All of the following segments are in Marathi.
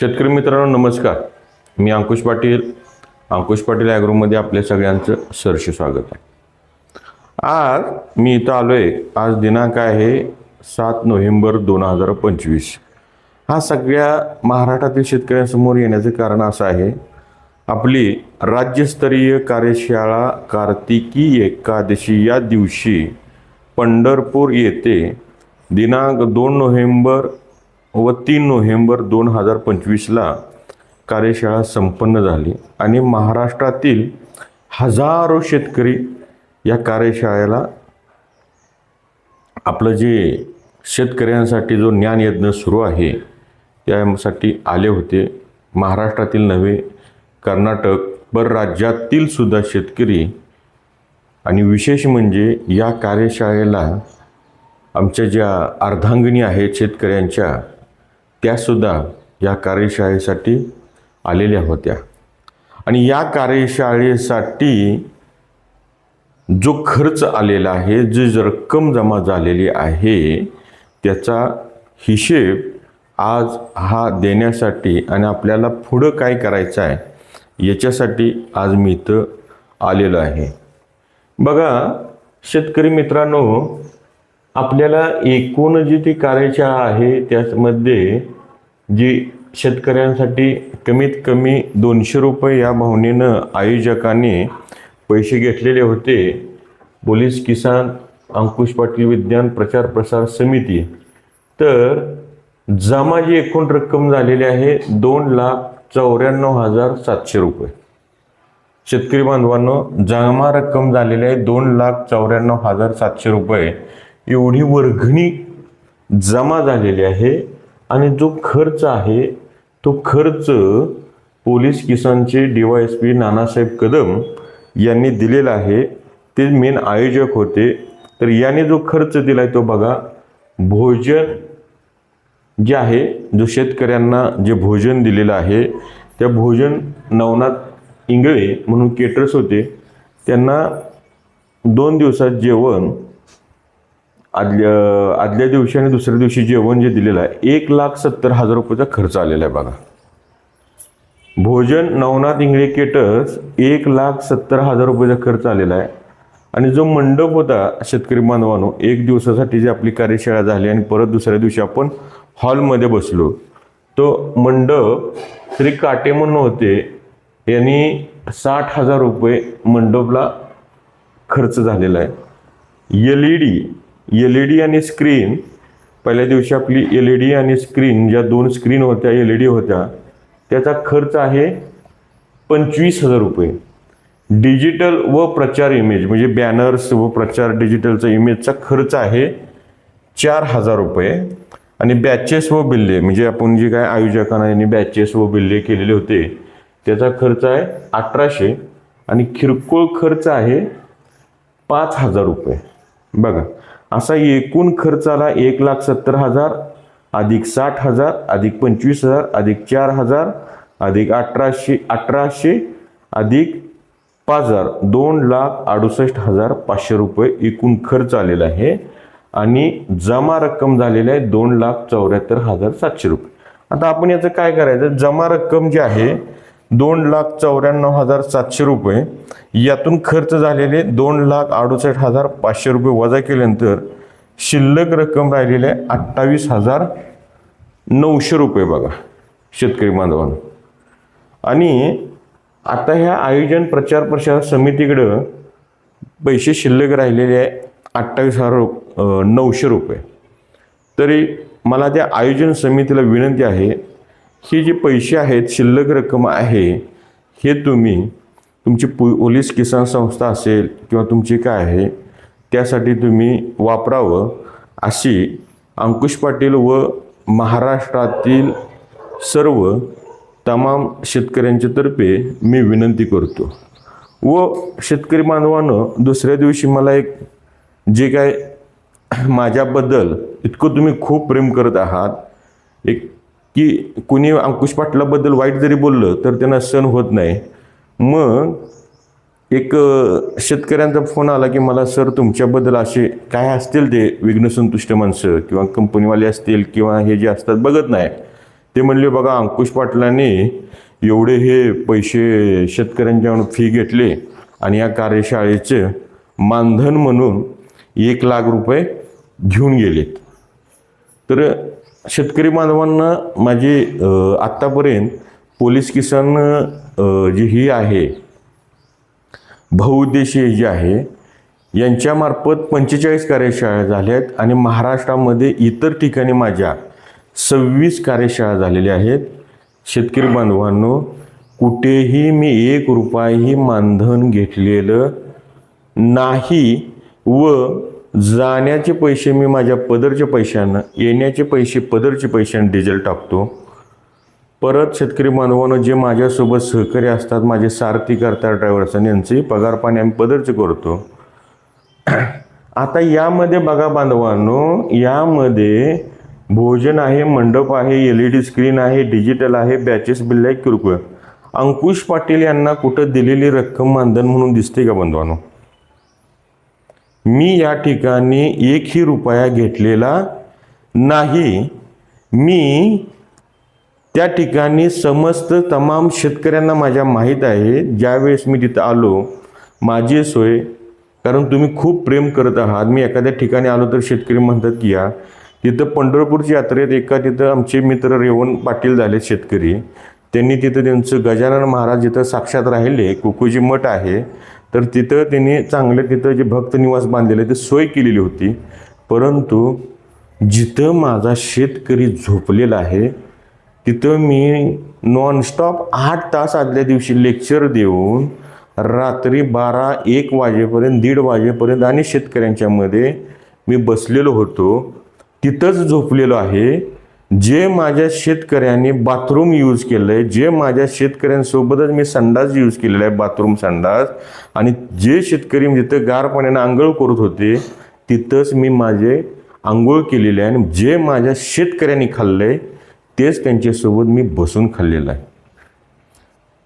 शेतकरी मित्रांनो नमस्कार. मी अंकुश पाटील. अंकुश पाटील ॲग्रोमध्ये आपल्या सगळ्यांचं सरसे स्वागत आहे. आज मी इथं आलो आहे आज दिनांक आहे सात नोव्हेंबर दोन हजार पंचवीस. हा सगळ्या महाराष्ट्रातील शेतकऱ्यांसमोर येण्याचं कारण असं आहे. आपली राज्यस्तरीय कार्यशाळा कार्तिकी एकादशी या दिवशी पंढरपूर येथे दिनांक दोन नोव्हेंबर व तीन नोव्हेंबर दोन हजार पंचवीसला कार्यशाळा संपन्न झाली आणि महाराष्ट्रातील हजारो शेतकरी या कार्यशाळेला आपलं जे शेतकऱ्यांसाठी जो ज्ञानयज्ञ सुरू आहे त्यासाठी आले होते. महाराष्ट्रातील नव्हे कर्नाटक बर राज्यातील सुद्धा शेतकरी. आणि विशेष म्हणजे या कार्यशाळेला आमच्या ज्या अर्धांगिनी आहेत शेतकऱ्यांच्या त्यासुद्धा या कार्यशाळेसाठी आलेल्या होत्या. आणि या कार्यशाळेसाठी जो खर्च आलेला आहे जी रक्कम जमा झालेली आहे त्याचा हिशेब आज हा देण्यासाठी आणि आपल्याला पुढं काय करायचं आहे याच्यासाठी आज मी इथं आलेलो आहे. बघा शेतकरी मित्रांनो आपल्याला एकूण जी ती कार्यशाळा आहे त्यामध्ये जी शेतकऱ्यांसाठी कमीत कमी दोनशे रुपये या भावनेनं आयोजकांनी पैसे घेतलेले होते. पोलीस किसान अंकुश पाटील विज्ञान प्रचार प्रसार समिती. तर जमा जी एकूण रक्कम झालेली आहे दोन लाख चौऱ्याण्णव हजार सातशे रुपये. शेतकरी बांधवांनो जमा रक्कम झालेली आहे दोन लाख चौऱ्याण्णव हजार सातशे रुपये. एवढी वर्गणी जमा झालेली आहे आणि जो खर्च आहे तो खर्च police किसानचे D Y S P Nanasaheb Kadam यांनी दिलेला आहे. ते मेन आयोजक होते. तर याने जो खर्च दिला आहे तो बघा. भोजन जे आहे जो शेतकऱ्यांना जे भोजन दिलेलं आहे त्या भोजन नवनाथ इंगळे म्हणून केटर्स होते. त्यांना दोन दिवसात जेवण आदल्या आदल्या दिवशी आणि दुसऱ्या दिवशी जेवण जे दिलेलं आहे एक लाख सत्तर हजार रुपयाचा खर्च आलेला आहे बघा. भोजन नवनाथ इंगळे केटर्स एक लाख सत्तर हजार रुपयाचा खर्च आलेला आहे. आणि जो मंडप होता शेतकरी बांधवानो एक दिवसासाठी जी आपली कार्यशाळा झाली आणि परत दुसऱ्या दिवशी आपण हॉलमध्ये बसलो. तो मंडप श्री काटे म्हणून होते यांनी साठ हजार रुपये मंडपला खर्च झालेला आहे. L E D L E D आणि स्क्रीन पहिल्या दिवशी आपली एल ई डी आणि स्क्रीन ज्या दोन स्क्रीन होत्या एल ई डी होत्या त्याचा खर्च आहे पंचवीस हजार रुपये. डिजिटल व प्रचार इमेज म्हणजे बॅनर्स व प्रचार डिजिटलचा इमेजचा खर्च आहे चार हजार रुपये. आणि बॅचेस व बिल्ले म्हणजे आपण जे काय आयोजकांना यांनी बॅचेस व बिल्ले केलेले होते त्याचा खर्च आहे अठराशे. आणि किरकोळ खर्च आहे पाच हजार रुपये. बघा असा एकूण खर्च आला एक लाख सत्तर हजार अधिक साठ हजार अधिक पंचवीस हजार अधिक चार हजार अधिक अठराशे अठराशे अधिक पाच हजार दोन लाख अडुसष्ट हजार पाचशे रुपये एकूण खर्च आलेला आहे. आणि जमा रक्कम झालेली आहे दोन लाख चौऱ्याहत्तर हजार सातशे रुपये. आता आपण याचं काय करायचं? जमा रक्कम जी आहे दोन लाख चौऱ्याण्णव हजार सातशे रुपये. यातून खर्च झालेले दोन लाख अडुसष्ट हजार पाचशे रुपये वजा केल्यानंतर शिल्लक रक्कम राहिलेली आहे अठ्ठावीस हजार नऊशे रुपये बघा शेतकरी बांधवांनो. आणि आता ह्या आयोजन प्रचार प्रसार समितीकडं पैसे शिल्लक राहिलेले आहे अठ्ठावीस हजार रु- नऊशे रुपये. तरी मला त्या आयोजन समितीला विनंती आहे हे जे पैसे आहेत शिल्लक रक्कम आहे हे तुम्ही तुमची पोलीस किसान संस्था असेल किंवा तुमची काय आहे त्यासाठी तुम्ही वापरावं अशी अंकुश पाटील व महाराष्ट्रातील सर्व तमाम शेतकऱ्यांच्या तर्फे मी विनंती करतो. व शेतकरी बांधवानं दुसऱ्या दिवशी मला एक जे काय माझ्याबद्दल इतकं तुम्ही खूप प्रेम करत आहात एक की कुणी अंकुश पाटलाबद्दल वाईट जरी बोललं तर त्यांना सण होत नाही. मग एक शेतकऱ्यांचा फोन आला की मला सर तुमच्याबद्दल असे काय असतील ते विघ्नसंतुष्ट माणसं किंवा कंपनीवाले असतील किंवा हे जे असतात बघत नाही. ते म्हणले बघा अंकुश पाटलांनी एवढे हे पैसे शेतकऱ्यांच्याकडून फी घेतले आणि या कार्यशाळेचे मानधन म्हणून एक लाख रुपये घेऊन गेलेत. तर शेतकरी बांधवांना माझी आत्तापर्यंत पोलीस किसान जी ही आहे बहुउद्देशीय जी आहे यांच्यामार्फत पंचेचाळीस कार्यशाळा झाल्या आहेत आणि महाराष्ट्रामध्ये इतर ठिकाणी माझ्या सव्वीस कार्यशाळा झालेल्या आहेत. शेतकरी बांधवांनो कुठेही मी एक रुपयाही मानधन घेतलेलं नाही व जाण्याचे पैसे मी माझ्या पदरच्या पैशानं येण्याचे पैसे पदरचे पैशानं डिझेल टाकतो. परत शेतकरी बांधवानं जे माझ्यासोबत सहकारी असतात माझे सारथी करतात ड्रायव्हर्स यांचंही यांचे पगार पाणी आम्ही पदरचे करतो. आता यामध्ये बघा बांधवांनो यामध्ये भोजन आहे मंडप आहे एल ई डी स्क्रीन आहे डिजिटल आहे बॅचेस बिल आहे किरकोळ. अंकुश पाटील यांना कुठं दिलेली रक्कम मानधन म्हणून दिसते का बांधवांनो? मी या ठिकाणी एकही रुपया घेतलेला नाही. मी त्या ठिकाणी समस्त तमाम शेतकऱ्यांना माझ्या माहीत आहे. ज्यावेळेस मी तिथं आलो माझी सोय कारण तुम्ही खूप प्रेम करत आहात. मी एखाद्या ठिकाणी आलो तर शेतकरी म्हणतात की या तिथं पंढरपूरच्या यात्रेत एका तिथं आमचे मित्र रेवण पाटील झाले शेतकरी. त्यांनी तिथं त्यांचं गजानन महाराज जिथं साक्षात राहिले कुकुजी मठ आहे. तर तिथं त्यांनी चांगलं तिथं जे भक्त निवास बांधलेलं ते सोय केलेली होती. परंतु जिथं माझा शेतकरी झोपलेला आहे तिथं मी नॉनस्टॉप आठ तास आदल्या दिवशी लेक्चर देऊन रात्री बारा एक वाजेपर्यंत दीड वाजेपर्यंत आणि शेतकऱ्यांच्यामध्ये मी बसलेलो होतो. तिथंच झोपलेलो आहे. जे माझ्या शेतकऱ्यांनी बाथरूम यूज केलं आहे जे माझ्या शेतकऱ्यांसोबतच मी संडास यूज केलेला आहे बाथरूम संडास आणि जे शेतकरी जिथं गार पाण्यानं आंघोळ करत होते तिथंच मी माझे आंघोळ केलेले आहे आणि जे माझ्या शेतकऱ्यांनी खाल्लं आहे तेच त्यांच्यासोबत मी बसून खाल्लेलं आहे.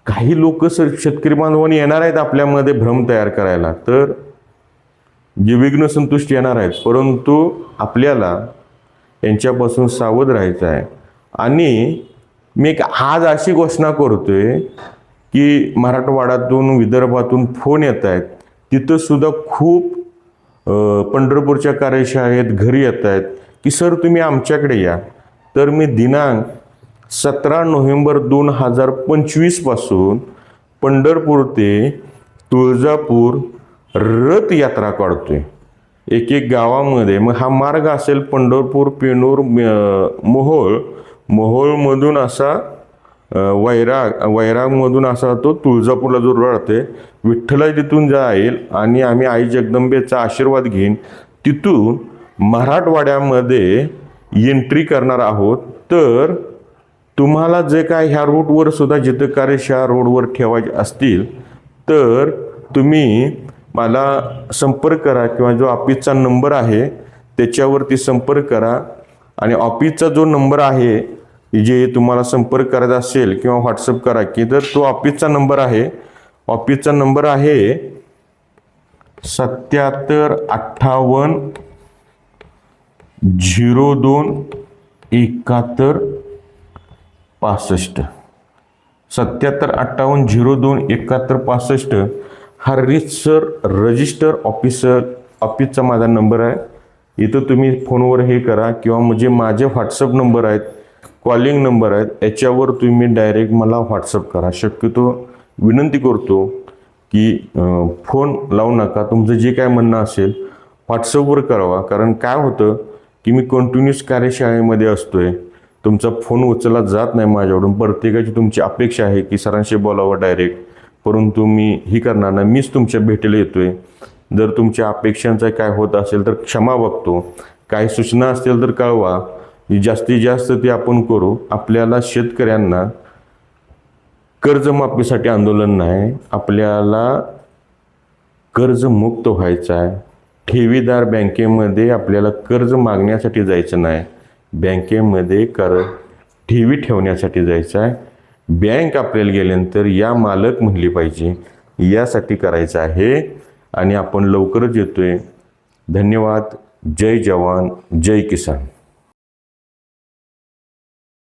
काही लोक सर शेतकरी बांधवांनी येणार आहेत आपल्यामध्ये भ्रम तयार करायला तर जे विघ्न संतुष्ट येणार आहेत परंतु आपल्याला यांच्यापासून सावध राहायचं आहे. आणि मी एक आज अशी घोषणा करतोय की मराठवाड्यातून विदर्भातून फोन येत आहेत. तिथंसुद्धा खूप पंढरपूरच्या कार्यशाळेत घरी येत आहेत की सर तुम्ही आमच्याकडे या. तर मी दिनांक सतरा नोव्हेंबर दोन हजार पंचवीसपासून पंढरपूर ते तुळजापूर रथयात्रा काढतो काढतोय. एक एक गावामध्ये. मग हा मार्ग असेल पंढरपूर पेनूर म- मोहोळ. मोहोळमधून असा वैराग वैरागमधून असा तो तुळजापूरला जो राहते विठ्ठला तिथून जाईल आणि आम्ही आई जगदंबेचा आशीर्वाद घेईन. तिथून मराठवाड्यामध्ये एंट्री करणार आहोत. तर तुम्हाला जे काय ह्या रूटवर सुद्धा जिथं कार्यशाळा रोडवर ठेवायचे असतील तर तुम्ही मला संपर्क करा किंवा जो ऑफिसचा नंबर आहे त्याच्यावरती संपर्क करा. आणि ऑफिसचा जो नंबर आहे जे तुम्हाला संपर्क करायचा असेल किंवा व्हॉट्सअप करा की तर तो ऑफिसचा नंबर आहे. ऑफिसचा नंबर आहे सत्याहत्तर अठ्ठावन्न झिरो दोन एकाहत्तर पासष्ट. सत्याहत्तर अठ्ठावन्न झिरो दोन एकाहत्तर पासष्ट. हा रितसर रजिस्टर ऑफिसर ऑफिसचा माझा नंबर आहे. इथं तुम्ही फोनवर हे करा किंवा म्हणजे माझे व्हॉट्सअप नंबर आहेत कॉलिंग नंबर आहेत याच्यावर तुम्ही डायरेक्ट मला व्हॉट्सअप करा. शक्यतो विनंती करतो की फोन लावू नका. तुमचं जे काय म्हणणं असेल व्हॉट्सअपवर करावा. कारण काय होतं की मी कंटिन्युअस कार्यशाळेमध्ये असतो आहे तुमचा फोन उचलला जात नाही माझ्याकडून. प्रत्येकाची तुमची अपेक्षा आहे की सरांशी बोलावं डायरेक्ट परंतु मी ही करणार नाही. मीच तुमच्या भेटीला येतोय. जर तुमच्या अपेक्षांचा काय होत असेल तर क्षमा बघतो. काही सूचना असतील तर कळवा. जास्तीत जास्त ते आपण करू. आपल्याला शेतकऱ्यांना कर्जमाफीसाठी आंदोलन नाही. आपल्याला कर्जमुक्त व्हायचं आहे. ठेवीदार बँकेमध्ये आपल्याला कर्ज मागण्यासाठी जायचं नाही. बँकेमध्ये कर ठेवी ठेवण्यासाठी जायचं आहे. बँक आपल्याला गेल्यानंतर या मालक म्हणली पाहिजे. यासाठी करायचं आहे. आणि आपण लवकरच येतोय. धन्यवाद. जय जवान. जय किसान.